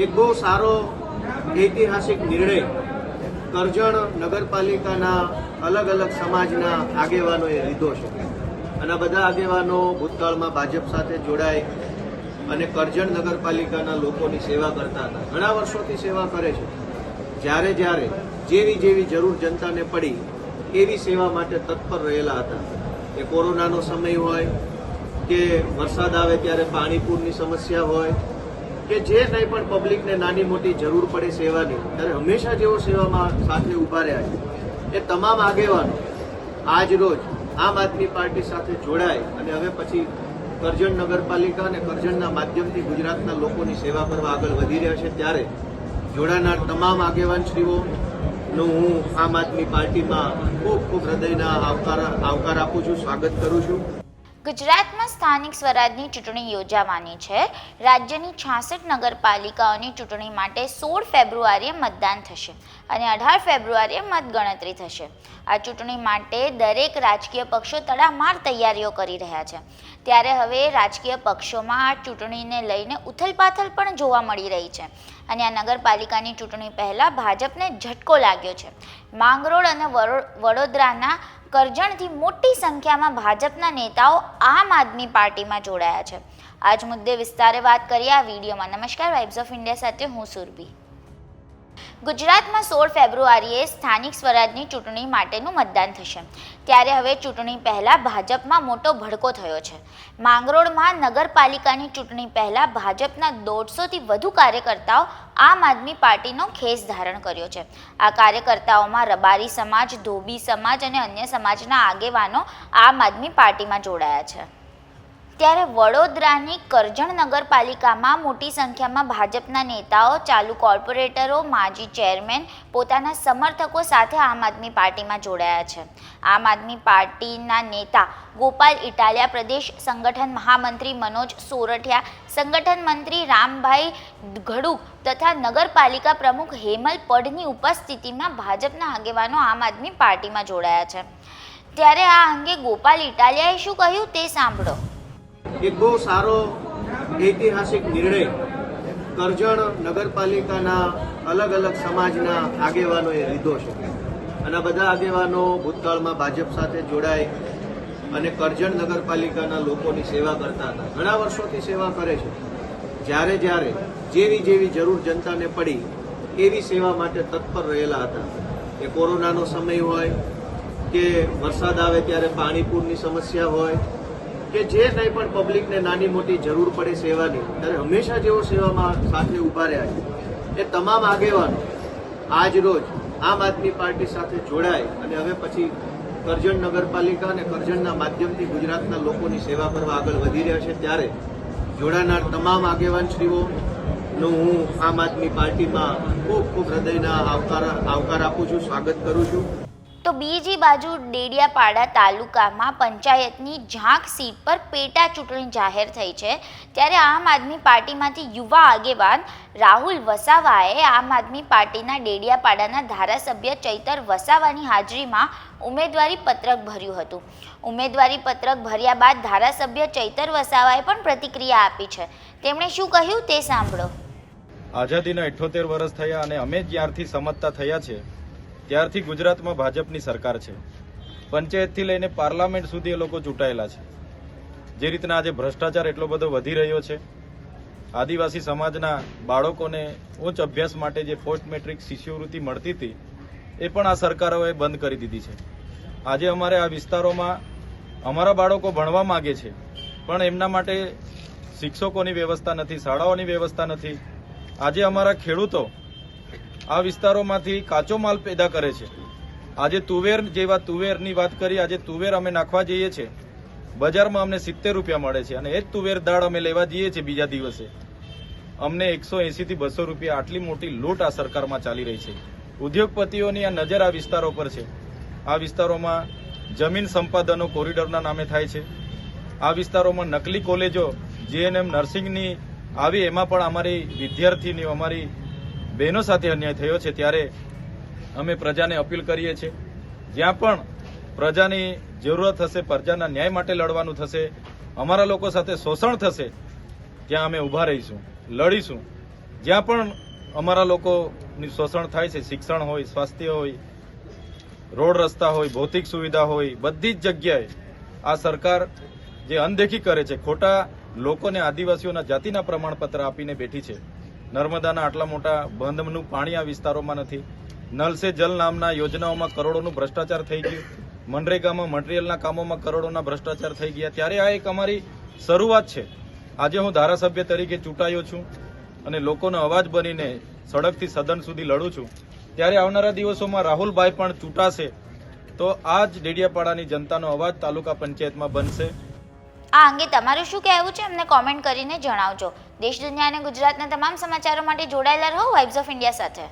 એક બહુ સારો ઐતિહાસિક નિર્ણય કરજણ નગરપાલિકાના અલગ અલગ સમાજના આગેવાનોએ લીધો છે. અને બધા આગેવાનો ભૂતકાળમાં ભાજપ સાથે જોડાય અને કરજણ નગરપાલિકાના લોકોની સેવા કરતા હતા. ઘણા વર્ષોથી સેવા કરે છે. જ્યારે જ્યારે જેવી જેવી જરૂર જનતાને પડી, એવી સેવા માટે તત્પર રહેલા હતા. એ કોરોનાનો સમય હોય, કે વરસાદ આવે ત્યારે પાણીપુરની સમસ્યા હોય કે જે કંઈ પણ પબ્લિકને નાની મોટી જરૂર પડે સેવાની, ત્યારે હંમેશા જેઓ સેવામાં સાથે ઊભા રહ્યા છે. એ તમામ આગેવાનો આજ રોજ આમ આદમી પાર્ટી સાથે જોડાય અને હવે પછી કરજણ નગરપાલિકા અને કરજણના માધ્યમથી ગુજરાતના લોકોની સેવા કરવા આગળ વધી રહ્યા છે, ત્યારે જોડાનાર તમામ આગેવાનશ્રીઓનું હું આમ આદમી પાર્ટીમાં ખૂબ ખૂબ હૃદયના આવકાર આવકાર આપું છું, સ્વાગત કરું છું. ગુજરાતમાં સ્થાનિક સ્વરાજની ચૂંટણી યોજાવાની છે. રાજ્યની છાસઠ નગરપાલિકાઓની ચૂંટણી માટે સોળ ફેબ્રુઆરીએ મતદાન થશે અને અઢાર ફેબ્રુઆરીએ મતગણતરી થશે. આ ચૂંટણી માટે દરેક રાજકીય પક્ષો તડામાર તૈયારીઓ કરી રહ્યા છે. ત્યારે હવે રાજકીય પક્ષોમાં આ ચૂંટણીને લઈને ઉથલપાથલ પણ જોવા મળી રહી છે અને આ નગરપાલિકાની ચૂંટણી પહેલાં ભાજપને ઝટકો લાગ્યો છે. માંગરોળ અને વડો- વડોદરાના કરજણથી મોટી સંખ્યામાં ભાજપના નેતાઓ આમ આદમી પાર્ટીમાં જોડાયા છે. આજ મુદ્દે વિસ્તારે વાત કરીએ આ વિડીયોમાં. નમસ્કાર વાઇબ્સ ઓફ ઇન્ડિયા સાથે હું સુરભી. ગુજરાતમાં સોળ ફેબ્રુઆરીએ સ્થાનિક સ્વરાજની ચૂંટણી માટેનું મતદાન થશે. ત્યારે હવે ચૂંટણી પહેલાં ભાજપમાં મોટો ભડકો થયો છે. માંગરોળમાં નગરપાલિકાની ચૂંટણી પહેલાં ભાજપના દોઢસોથી વધુ કાર્યકર્તાઓ આમ આદમી પાર્ટીનો ખેસ ધારણ કર્યો છે. આ કાર્યકર્તાઓમાં રબારી સમાજ, ધોબી સમાજ અને અન્ય સમાજના આગેવાનો આમ આદમી પાર્ટીમાં જોડાયા છે. ત્યારે વડોદરાની કરજણ નગરપાલિકામાં મોટી સંખ્યામાં ભાજપના નેતાઓ, ચાલુ કોર્પોરેટરો, માજી ચેરમેન પોતાના સમર્થકો સાથે આમ આદમી પાર્ટીમાં જોડાયા છે. આમ આદમી પાર્ટીના નેતા ગોપાલ ઇટાલિયા પ્રદેશ સંગઠન મહામંત્રી મનોજ સોરઠિયા, સંગઠન મંત્રી રામભાઈ ઘડુક તથા નગરપાલિકા પ્રમુખ હેમલ પઢની ઉપસ્થિતિમાં ભાજપના આગેવાનો આમ આદમી પાર્ટીમાં જોડાયા છે. ત્યારે આ અંગે ગોપાલ ઇટાલિયાએ શું કહ્યું તે સાંભળો. એક બહુ સારો ઐતિહાસિક નિર્ણય કરજણ નગરપાલિકાના અલગ અલગ સમાજના આગેવાનોએ લીધો છે. અને બધા આગેવાનો ભૂતકાળમાં ભાજપ સાથે જોડાય અને કરજણ નગરપાલિકાના લોકોની સેવા કરતા હતા. ઘણા વર્ષોથી સેવા કરે છે. જ્યારે જ્યારે જેવી જેવી જરૂર જનતાને પડી, એવી સેવા માટે તત્પર રહેલા હતા. એ કોરોનાનો સમય હોય, કે વરસાદ આવે ત્યારે પાણીપુરની સમસ્યા હોય કે જે કંઈ પણ પબ્લિકને નાની મોટી જરૂર પડે સેવાની, ત્યારે હંમેશા જેઓ સેવામાં સાથે ઊભા રહ્યા છે. એ તમામ આગેવાનો આજ રોજ આમ આદમી પાર્ટી સાથે જોડાય અને હવે પછી કરજણ નગરપાલિકા અને કરજણના માધ્યમથી ગુજરાતના લોકોની સેવા કરવા આગળ વધી રહ્યા છે, ત્યારે જોડાનાર તમામ આગેવાનશ્રીઓનું હું આમ આદમી પાર્ટીમાં ખૂબ ખૂબ હૃદયના આવકાર આવકાર આપું છું, સ્વાગત કરું છું. તો બીજી બાજુ ડેડિયાપાડા તાલુકામાં પંચાયતની ઝાંક સીટ પર પેટા ચૂંટણી જાહેર થઈ છે. ત્યારે આમ આદમી પાર્ટીમાંથી યુવા આગેવાન રાહુલ વસાવાએ આમ આદમી પાર્ટીના ડેડિયાપાડાના ધારાસભ્ય ચૈતર વસાવાની હાજરીમાં ઉમેદવારી પત્રક ભર્યું હતું. ઉમેદવારી પત્રક ભર્યા બાદ ધારાસભ્ય ચૈતર વસાવાએ પણ પ્રતિક્રિયા આપી છે. તેમણે શું કહ્યું તે સાંભળો. આઝાદીના ઇઠોતેર વર્ષ થયા અને અમે જ્યારથી સમજતા થયા છે ત્યારથી ગુજરાતમાં ભાજપની સરકાર છે. પંચાયતથી લઈને પાર્લામેન્ટ સુધી એ લોકો ચૂંટાયેલા છે. જે રીતના આજે ભ્રષ્ટાચાર એટલો બધો વધી રહ્યો છે, આદિવાસી સમાજના બાળકોને ઉચ્ચ અભ્યાસ માટે જે પોસ્ટ મેટ્રિક શિષ્યવૃત્તિ મળતી હતી, એ પણ આ સરકારોએ બંધ કરી દીધી છે. આજે અમારે આ વિસ્તારોમાં અમારા બાળકો ભણવા માગે છે, પણ એમના માટે શિક્ષકોની વ્યવસ્થા નથી, શાળાઓની વ્યવસ્થા નથી. આજે અમારા ખેડૂતો આ વિસ્તારોમાંથી કાચો માલ પેદા કરે છે. આજે તુવેર જેવા તુવેરની વાત કરી, આજે તુવેર અમે નાખવા જઈએ છીએ બજારમાં અમને સિત્તેર રૂપિયા મળે છે અને એ જ તુવેર દાળ અમે લેવા જઈએ છીએ બીજા દિવસે. અમને એકસો એંસીથી બસો રૂપિયા આટલી મોટી લૂંટ આ સરકારમાં ચાલી રહી છે. ઉદ્યોગપતિઓની આ નજર આ વિસ્તારો પર છે. આ વિસ્તારોમાં જમીન સંપાદનો કોરિડોરના નામે થાય છે. આ વિસ્તારોમાં નકલી કોલેજો જીએનએમ નર્સિંગની આવી, એમાં પણ અમારી વિદ્યાર્થીની અમારી બહેનો સાથે અન્યાય થયો છે ત્યારે અમે પ્રજાને અપીલ કરીએ છીએ. જ્યાં પણ પ્રજાની જરૂરત હશે, પ્રજાના ન્યાય માટે લડવાનું થશે, અમારા લોકો સાથે શોષણ થશે, ત્યાં અમે ઊભા રહીશું, લડીશું. જ્યાં પણ અમારા લોકોની શોષણ થાય છે, શિક્ષણ હોય, સ્વાસ્થ્ય હોય, રોડ રસ્તા હોય, ભૌતિક સુવિધા હોય, બધી જ જગ્યાએ આ સરકાર જે અનદેખી કરે છે, ખોટા લોકોને આદિવાસીઓના જાતિના પ્રમાણપત્ર આપીને બેઠી છે. નર્મદાના આટલા મોટા બંધનું પાણી આ વિસ્તારોમાં નથી. નલ સે જલ નામના યોજનાઓમાં કરોડોનું ભ્રષ્ટાચાર થઈ ગયું. મનરેગામાં, મટીરિયલના કામોમાં કરોડોના ભ્રષ્ટાચાર થઈ ગયા. ત્યારે આ એક અમારી શરૂઆત છે. આજે હું ધારાસભ્ય તરીકે ચૂંટાયો છું અને લોકોનો અવાજ બનીને સડકથી સદન સુધી લડું છું. ત્યારે આવનારા દિવસોમાં રાહુલભાઈ પણ ચૂંટાશે. તો આ જ ડેડિયાપાડાની જનતાનો અવાજ તાલુકા પંચાયતમાં બનશે. આ અંગે તમારું શું કહેવું છે? અમને કોમેન્ટ કરીને જણાવજો. દેશ દુનિયા અને ગુજરાતના તમામ સમાચારો માટે જોડાયેલા રહો વાઇબ્સ ઓફ ઇન્ડિયા સાથે.